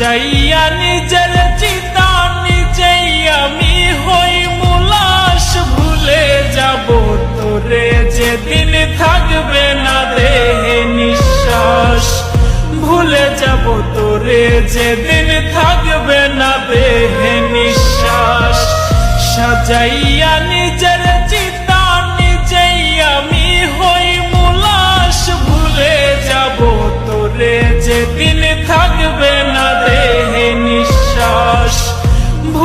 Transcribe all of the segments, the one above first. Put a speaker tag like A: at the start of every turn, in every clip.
A: সাজাইয়া নিজের চিতা নিজেই আমি হই মুলাস, ভুলে যাব তোরে, যেদিন থাকবে না দেহে নিঃশ্বাস। ভুলে যাব তোরে, যেদিন থাকবে না দেহে নিঃশ্বাস। সাজাইয়া নিজের চিতা নিজেই আমি হই মুলাস, ভুলে যাব তোরে, যেদিন থাকবে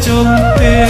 A: চলতে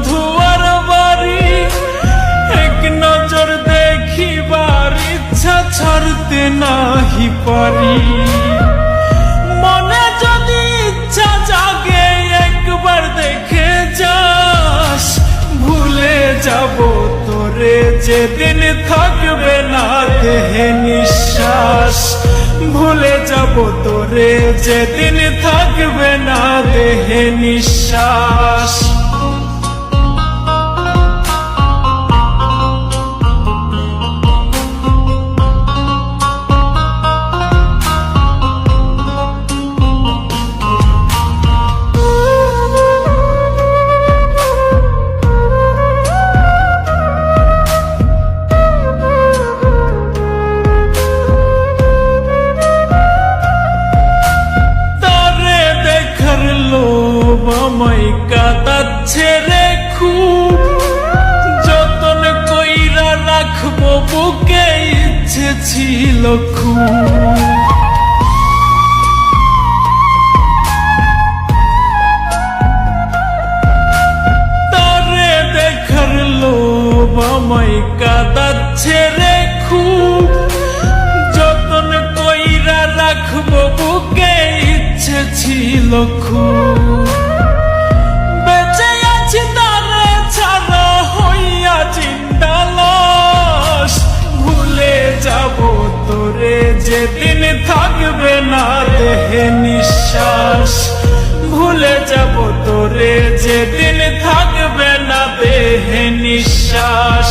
A: ছাড়তে নাহি পারি। মনে যদি ইচ্ছা জাগে, একবার দেখে যাস। ভুলে যাব তোরে, যেদিন থাকবে না দেহে নিঃশ্বাস। ভুলে যাব তোরে, যেদিন থাকবে না দেহে নিঃশ্বাস। লোভ আমায় কাতাচ্ছে রে খুব। যতন কইরা রাখব বুকে ইচ্ছে ছিল খুব। আমায় কাতাচ্ছে রে খুব। যতন কইরা রাখব বুকে ইচ্ছে ছিল খুব। দেহে নিঃশ্বাস, ভুলে যাব তোরে, যেদিন থাকবে না দেহে নিঃশ্বাস।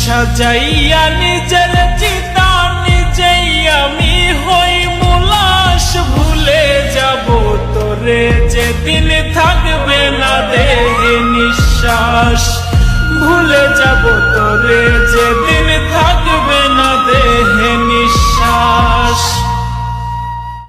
A: সাজাইয়া নিজের চিতা, নিজেই আমি হই মুলাস, ভুলে যাব তোরে, যেদিন থাকবে না দেহে নিঃশ্বাস। ভুলে যাব তোরে, যেদিন